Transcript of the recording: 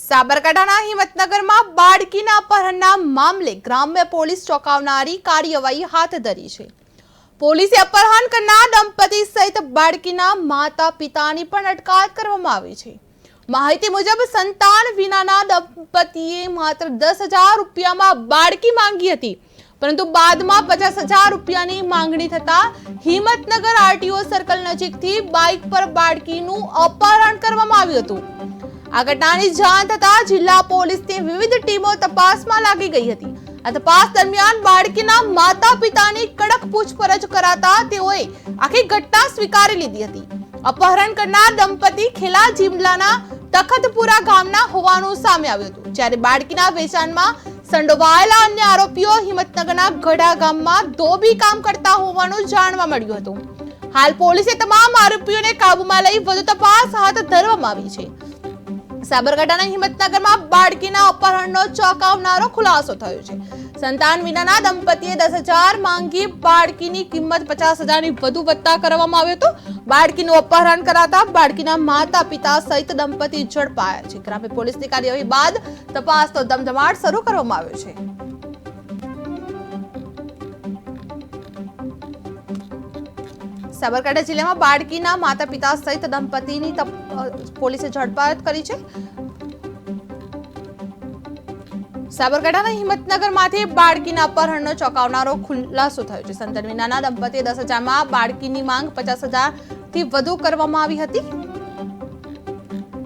સાબરકાંઠાના હિંમતનગરમાં બાળકીના અપહરણના મામલે ગ્રામ્ય પોલીસ ચોંકાવનારી કાર્યવાહી હાથ ધરી છે. પોલીસે અપહરણ કરનાર દંપતી સહિત બાળકીના માતા પિતાની પણ અટકાયત કરવામાં આવી છે. માહિતી મુજબ સંતાન વિનાના દંપતીએ માત્ર દસ હજાર રૂપિયામાં બાળકી માંગી હતી, પરંતુ બાદમાં પચાસ હજાર રૂપિયાની માંગણી થતા હિંમતનગર આરટીઓ સર્કલ નજીકથી બાઇક પર બાળકીનું અપહરણ કરવામાં આવ્યું હતું. આ ઘટનાની જાણ થતા જિલ્લા પોલીસની વિવિધ ટીમો તપાસમાં લાગી ગઈ હતી. આ તપાસ દરમિયાન બાળકીના માતા પિતાની કડક પૂછપરછ કરાતા તેઓએ આખી ઘટના સ્વીકારી લીધી હતી. અપહરણ કરનાર દંપતી ખેલા જિમલાના તખતપુરા ગામના હોવાનું સામે આવ્યું હતું, જ્યારે બાળકીના વેચાણમાં સંડોવાયેલા અન્ય આરોપીઓ હિંમતનગરના ગઢા ગામમાં ધોબી કામ કરતા હોવાનું જાણવા મળ્યું હતું. હાલ પોલીસે તમામ આરોપીઓને કાબૂમાં લઈ વધુ તપાસ હાથ ધરવામાં આવી છે. સાબરકાંઠાના હિંમતનગરમાં બાળકીના અપહરણનો ચોંકાવનારો ખુલાસો થયો છે. સંતાન વિનાના દંપતીએ દસ હજાર માંગી બાળકીની કિંમત પચાસ હજારની વધુ વત્તા કરવામાં આવ્યો હતો. બાળકીનું અપહરણ કરાતા બાળકીના માતા પિતા સહિત દંપતી ઝડપાયા છે. ગ્રામ્ય પોલીસની કાર્યવાહી બાદ તપાસનો ધમધમાટ શરૂ કરવામાં આવ્યો છે. સાબરકાંઠા જિલ્લામાં બાળકીના માતા પિતા સહિત દંપતીની પોલીસે ઝડપાત કરી છે. સાબરકાંઠાના હિંમતનગરમાંથી બાળકીના અપહરણનો ચોંકાવનારો ખુલાસો થયો છે. સંતાન વિનાના દંપતીએ દસ હજારમાં બાળકીની માંગ પચાસ હજારથી વધુ કરવામાં આવી હતી.